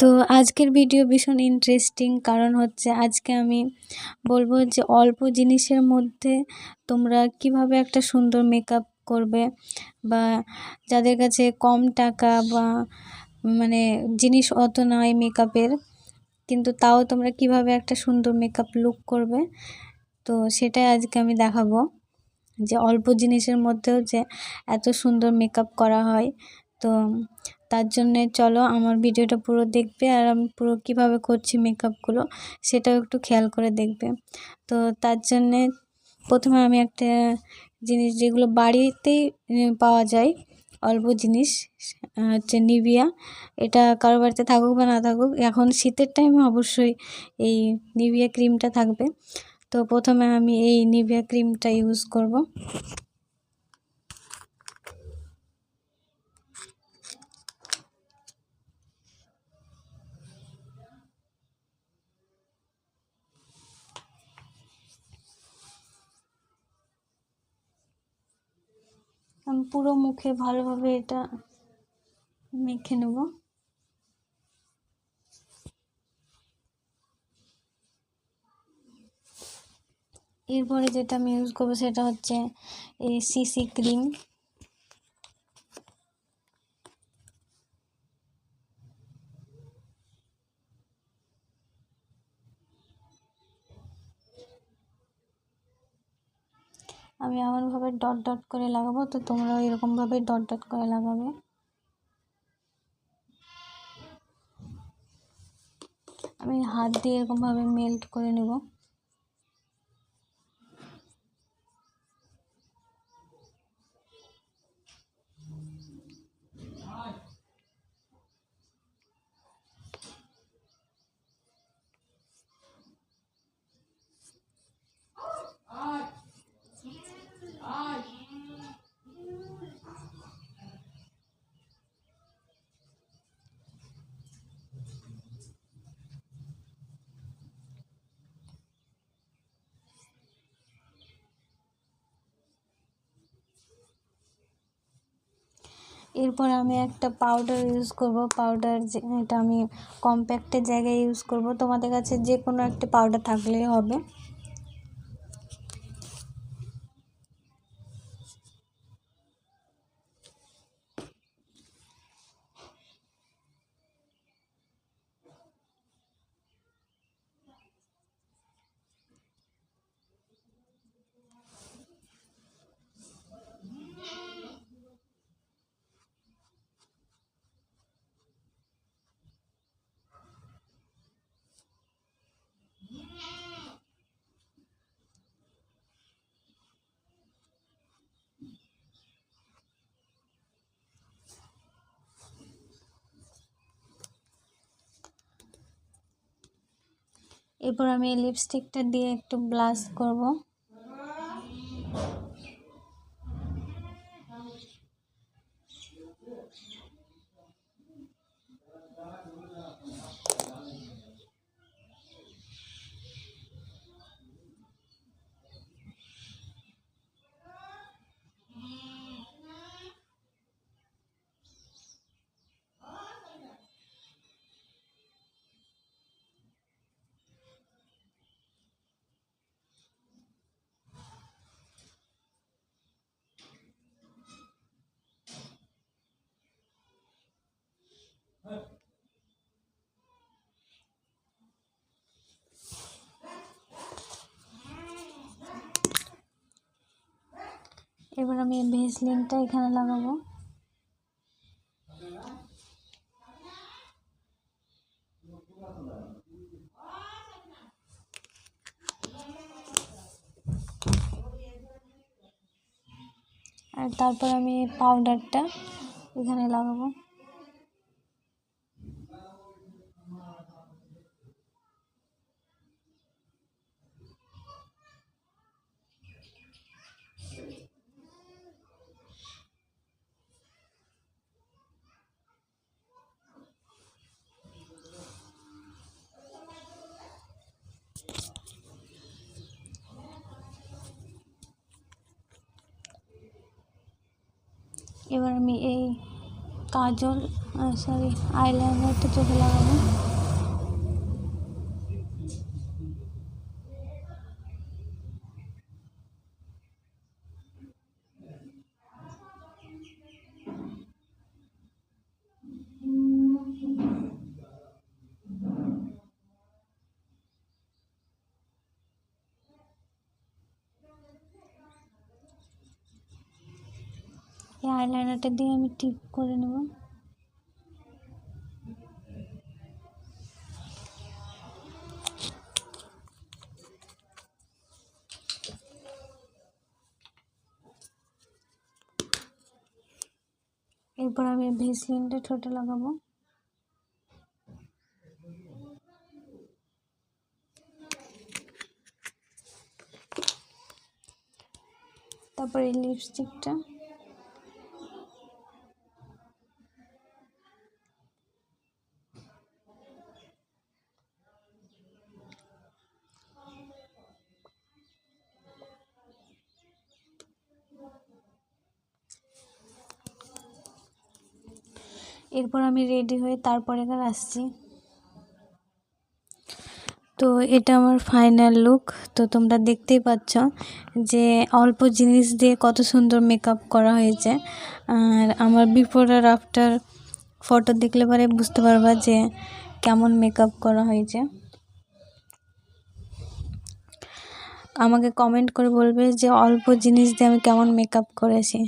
তো আজকের ভিডিও ভীষণ ইন্টারেস্টিং কারণ হচ্ছে আজকে আমি বলব যে অল্প জিনিসের মধ্যে তোমরা কীভাবে একটা সুন্দর মেকআপ করবে বা যাদের কাছে কম টাকা বা মানে জিনিস অত নয় মেকআপের কিন্তু তাও তোমরা কীভাবে একটা সুন্দর মেকআপ লুক করবে, তো সেটাই আজকে আমি দেখাবো যে অল্প জিনিসের মধ্যেও যে এত সুন্দর মেকআপ করা হয়। তো তার জন্যে চলো আমার ভিডিওটা পুরো দেখবে আর আমি পুরো কীভাবে করছি মেকআপগুলো সেটাও একটু খেয়াল করে দেখবে। তো তার জন্যে প্রথমে আমি একটা জিনিস যেগুলো বাড়িতেই পাওয়া যায় অল্প জিনিস হচ্ছে নিভিয়া। এটা কারও বাড়িতে থাকুক বা না থাকুক, এখন শীতের টাইমে অবশ্যই এই নিভিয়া ক্রিমটা থাকবে। তো প্রথমে আমি এই নিভিয়া ক্রিমটা ইউজ করব আমি পুরো মুখে ভালোভাবে এটা মেখে নেব। এরপরে যেটা আমি ইউজ করব সেটা হচ্ছে এই সিসি ক্রিম আমি এমনভাবে ডট ডট করে লাগাবো, তো তোমরাও এরকমভাবে ডট ডট করে লাগাবে। আমি হাত দিয়ে এরকমভাবে মেল্ট করে নেব। এরপর আমি একটা পাউডার ইউজ করব। পাউডার এটা আমি কম্প্যাক্টের জায়গায় ইউজ করব। তোমাদের কাছে যে কোনো একটা পাউডার থাকলেই হবে। এরপর আমি লিপস্টিকটা দিয়ে একটু ব্লাশ করব। এবার আমি ভেসলিনটা এখানে লাগাবো। আর তারপর আমি পাউডারটা এখানে লাগাবো। এবার আমি এই কাজল সরি আইলাইনারটা চোখে লাগাবো। আইলাইনারটা দিয়ে আমি টিপ করে নেব। এরপর আমি ভেসলিনটা ঠোঁটে লাগাবো। তারপর লিপস্টিকটা এরপর আমি রেডি হয়ে তারপরে আসছি। তো এটা আমার ফাইনাল লুক তো তোমরা দেখতেই পাচ্ছ যে অল্প জিনিস দিয়ে কত সুন্দর মেকআপ করা হয়েছে। আর আমার বিফোর আর আফটার ফটো দেখলে পরে বুঝতে পারবা যে কেমন মেকআপ করা হয়েছে। আমাকে কমেন্ট করে বলবে যে অল্প জিনিস দিয়ে আমি কেমন মেকআপ করেছি।